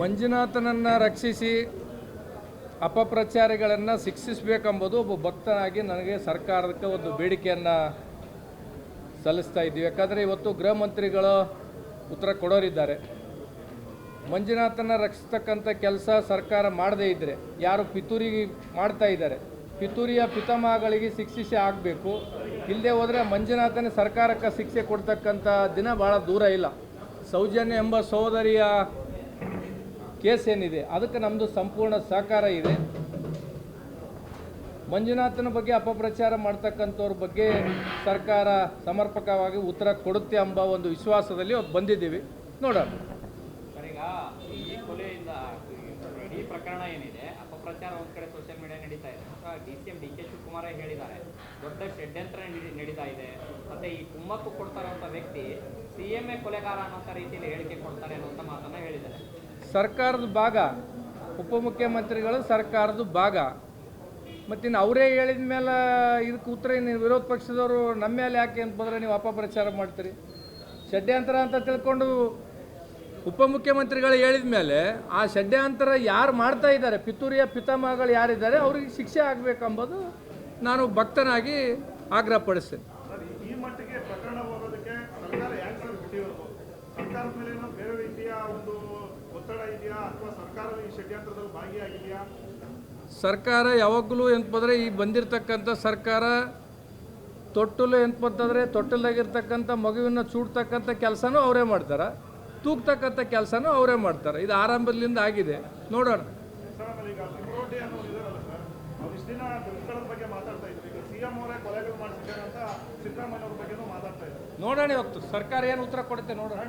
ಮಂಜುನಾಥನನ್ನು ರಕ್ಷಿಸಿ ಅಪಪ್ರಚಾರಿಗಳನ್ನು ಶಿಕ್ಷಿಸಬೇಕೆಂಬುದು ಒಬ್ಬ ಭಕ್ತನಾಗಿ ನನಗೆ ಸರ್ಕಾರಕ್ಕೆ ಒಂದು ಬೇಡಿಕೆಯನ್ನು ಸಲ್ಲಿಸ್ತಾ ಇದ್ದೀವಿ. ಯಾಕಂದರೆ ಇವತ್ತು ಗೃಹ ಮಂತ್ರಿಗಳು ಉತ್ತರ ಕೊಡೋರಿದ್ದಾರೆ. ಮಂಜುನಾಥನ ರಕ್ಷಿಸ್ತಕ್ಕಂಥ ಕೆಲಸ ಸರ್ಕಾರ ಮಾಡದೇ ಇದ್ದರೆ ಯಾರು ಪಿತೂರಿ ಮಾಡ್ತಾ ಇದ್ದಾರೆ, ಪಿತೂರಿಯ ಪಿತಾಮಹಗಳಿಗೆ ಶಿಕ್ಷಿಸಿ ಆಗಬೇಕು. ಇಲ್ಲದೆ ಹೋದರೆ ಮಂಜುನಾಥನ ಸರ್ಕಾರಕ್ಕೆ ಶಿಕ್ಷೆ ಕೊಡ್ತಕ್ಕಂಥ ದಿನ ಭಾಳ ದೂರ ಇಲ್ಲ. ಸೌಜನ್ಯ ಎಂಬ ಸಹೋದರಿಯ ಕೇಸ್ ಏನಿದೆ ಅದಕ್ಕೆ ನಮ್ಮದು ಸಂಪೂರ್ಣ ಸಹಕಾರ ಇದೆ. ಮಂಜುನಾಥನ ಬಗ್ಗೆ ಅಪಪ್ರಚಾರ ಮಾಡ್ತಕ್ಕಂಥವ್ರ ಬಗ್ಗೆ ಸರ್ಕಾರ ಸಮರ್ಪಕವಾಗಿ ಉತ್ತರ ಕೊಡುತ್ತೆ ಎಂಬ ಒಂದು ವಿಶ್ವಾಸದಲ್ಲಿ ಅವ್ರು ಬಂದಿದ್ದೀವಿ. ನೋಡೋಣ. ಈ ಪ್ರಕರಣ ಏನಿದೆ, ಅಪಪ್ರಚಾರ ಒಂದು ಕಡೆ ಸೋಷಿಯಲ್ ಮೀಡಿಯಾ ನಡೀತಾ ಇದೆ. ಡಿ ಡಿ ಕೆ ಶಿವಕುಮಾರ್ ಹೇಳಿದ್ದಾರೆ. ದೊಡ್ಡ ಷಡ್ಯಂತ್ರ ನಡಿ- ನಡೀತಾ ಇದೆ. ಮತ್ತೆ ಈ ಕುಮ್ಮಕ್ಕು ಕೊಡ್ತಾರಂತ ವ್ಯಕ್ತಿ ಸಿ ಎಂ ಎ ಕೊಲೆಗಾರ ಅನ್ನೋ ರೀತಿಯಲ್ಲಿ ಹೇಳಿಕೆ ಕೊಡ್ತಾರೆ ಅನ್ನೋಂಥ ಮಾತನ್ನ ಹೇಳಿದ್ದಾರೆ. ಸರ್ಕಾರದ ಭಾಗ, ಉಪಮುಖ್ಯಮಂತ್ರಿಗಳು ಸರ್ಕಾರದ ಭಾಗ. ಮತ್ತಿನ್ನು ಅವರೇ ಹೇಳಿದ ಮೇಲೆ ಇದಕ್ಕೆ ಉತ್ತರ ನೀವು ವಿರೋಧ ಪಕ್ಷದವರು ನಮ್ಮ ಮೇಲೆ ಯಾಕೆ ಅಂತ ಬಂದರೆ ನೀವು ಅಪಪ್ರಚಾರ ಮಾಡ್ತೀರಿ. ಷಡ್ಯಂತರ ಅಂತ ತಿಳ್ಕೊಂಡು ಉಪಮುಖ್ಯಮಂತ್ರಿಗಳು ಹೇಳಿದ ಮೇಲೆ ಆ ಷಡ್ಯಂತರ ಯಾರು ಮಾಡ್ತಾ ಇದ್ದಾರೆ? ಪಿತೂರಿಯ ಪಿತಾಮಹಗಳು ಯಾರಿದ್ದಾರೆ? ಅವ್ರಿಗೆ ಶಿಕ್ಷೆ ಆಗಬೇಕೆಂಬುದು ನಾನು ಭಕ್ತನಾಗಿ ಸರ್ ಸರ್ಕಾರದ ಮೇಲೆ ಬೇರೆ ರೀತಿಯ ಒಂದು ಸರ್ಕಾರ ಯಾವಾಗಲೂ ಎಂತಂದರೆ ಈ ಬಂದಿರತಕ್ಕಂಥ ಸರ್ಕಾರ ತೊಟ್ಟಲು ಎಂತಂತಂದರೆ ತೊಟ್ಟಲಾಗಿರ್ತಕ್ಕಂಥ ಮಗುವಿನ ಚೂಡ್ತಕ್ಕಂಥ ಕೆಲಸನೂ ಅವರೇ ಮಾಡ್ತಾರೆ ತೂಗ್ತಕ್ಕಂಥ ಕೆಲಸನೂ ಅವರೇ ಮಾಡ್ತಾರೆ ಇದು ಆರಂಭದಿಂದ ಆಗಿದೆ ನೋಡೋಣ ನೋಡೋಣ ಇವತ್ತು ಸರ್ಕಾರ ಏನು ಉತ್ತರ ಕೊಡುತ್ತೆ ನೋಡೋಣ